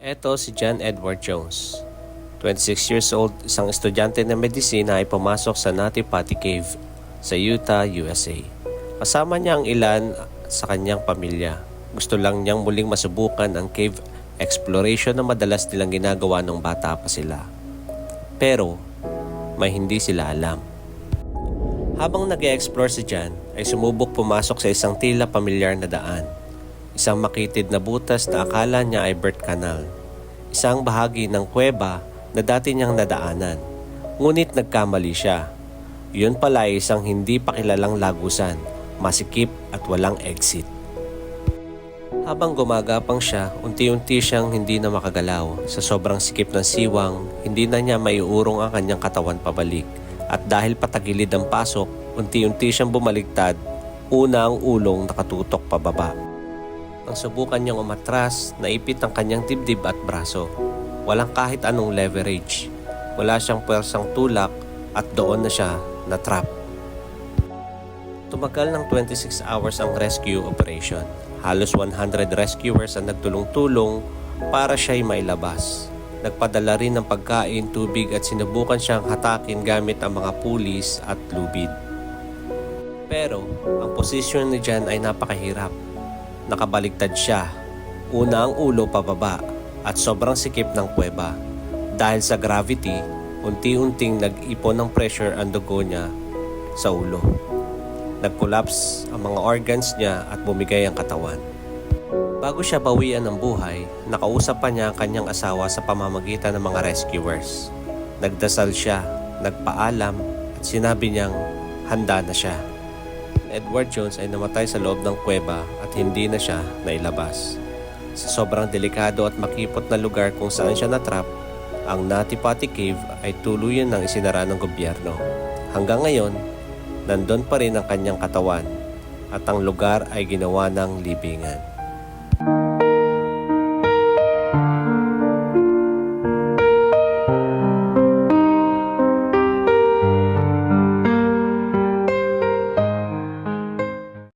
Eto si John Edward Jones. 26 years old, isang estudyante ng medisina ay pumasok sa Natipati Cave sa Utah, USA. Kasama niya ang ilan sa kanyang pamilya. Gusto lang niyang muling masubukan ang cave exploration na madalas nilang ginagawa nung bata pa sila. Pero may hindi sila alam. Habang nag explore si Jan, ay sumubok pumasok sa isang tila pamilyar na daan. Isang makitid na butas na akala niya ay birth canal. Isang bahagi ng kuweba na dati niyang nadaanan. Ngunit nagkamali siya. Yun pala ay isang hindi pakilalang lagusan, masikip at walang exit. Habang gumagapang siya, unti-unti siyang hindi na makagalaw. Sa sobrang sikip ng siwang, hindi na niya maiurong ang kanyang katawan pabalik. At dahil patagilid ang pasok, unti-unti siyang bumaligtad, una ang ulong nakatutok pababa. Nang subukan niyang umatras, naipit ang kanyang dibdib at braso. Walang kahit anong leverage. Wala siyang pwersang tulak at doon na siya na-trap. Tumagal ng 26 hours ang rescue operation. Halos 100 rescuers ang nagtulong-tulong para siya'y mailabas. Nagpadala rin ng pagkain, tubig at sinubukan siyang hatakin gamit ang mga pulis at lubid. Pero ang posisyon ni Jan ay napakahirap. Nakabaligtad siya. Una ang ulo pababa at sobrang sikip ng kuweba. Dahil sa gravity, unti-unting nag-ipon ng pressure ang dugo niya sa ulo. Nag-collapse ang mga organs niya at bumigay ang katawan. Bago siya bawian ng buhay, nakausap pa niya ang kanyang asawa sa pamamagitan ng mga rescuers. Nagdasal siya, nagpaalam at sinabi niyang handa na siya. Edward Jones ay namatay sa loob ng kuweba at hindi na siya nailabas. Sa sobrang delikado at makipot na lugar kung saan siya natrap, ang Natipati Cave ay tuluyan ng isinara ng gobyerno. Hanggang ngayon, nandun pa rin ang kanyang katawan at ang lugar ay ginawa ng libingan.